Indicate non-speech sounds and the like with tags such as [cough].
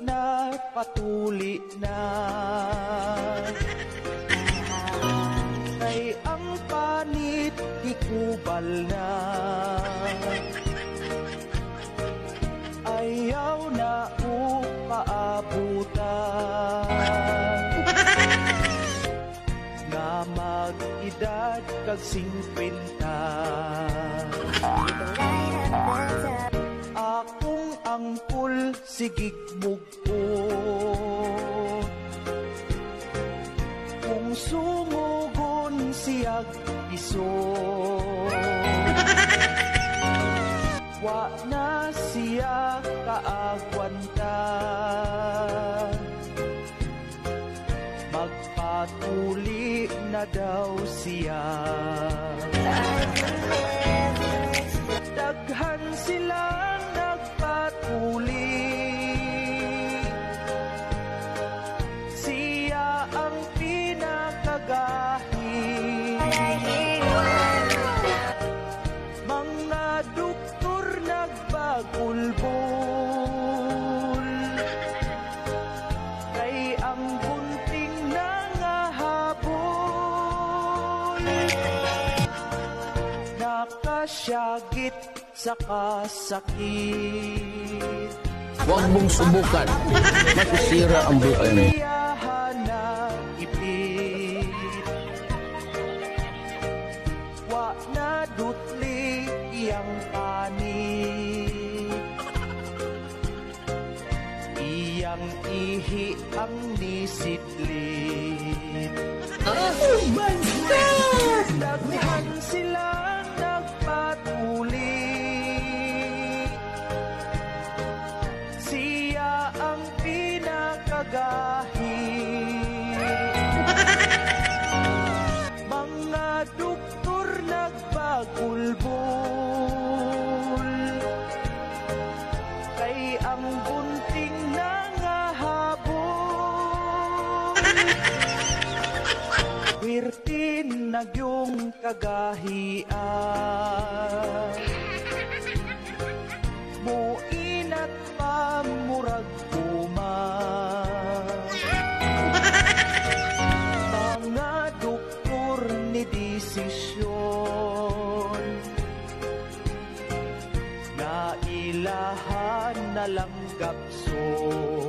na patuli na. Kay ang panit ikubal na. Ayaw na upaabutan. Nga mag-edad kag 50 Angkol sigig mugpo Kung sumugon siyag iso. [laughs] Wa na siya kaagwanta. Magpatuli na daw siya Mga doktor nagbagulbol Kay ang bunting nangahabol Nakasyagit sa kasakit Huwag mong subukan. Masisira ang buhay mo. Wa na dutli iyang ihi ang nisidlit Oh my God! Daghan silang nagpatuli. Siya ang pinakagahi Wirtin na yung kagahian. Muinat pa murag uma. Mga doktor ni desisyon. Na ilahan na lang gapson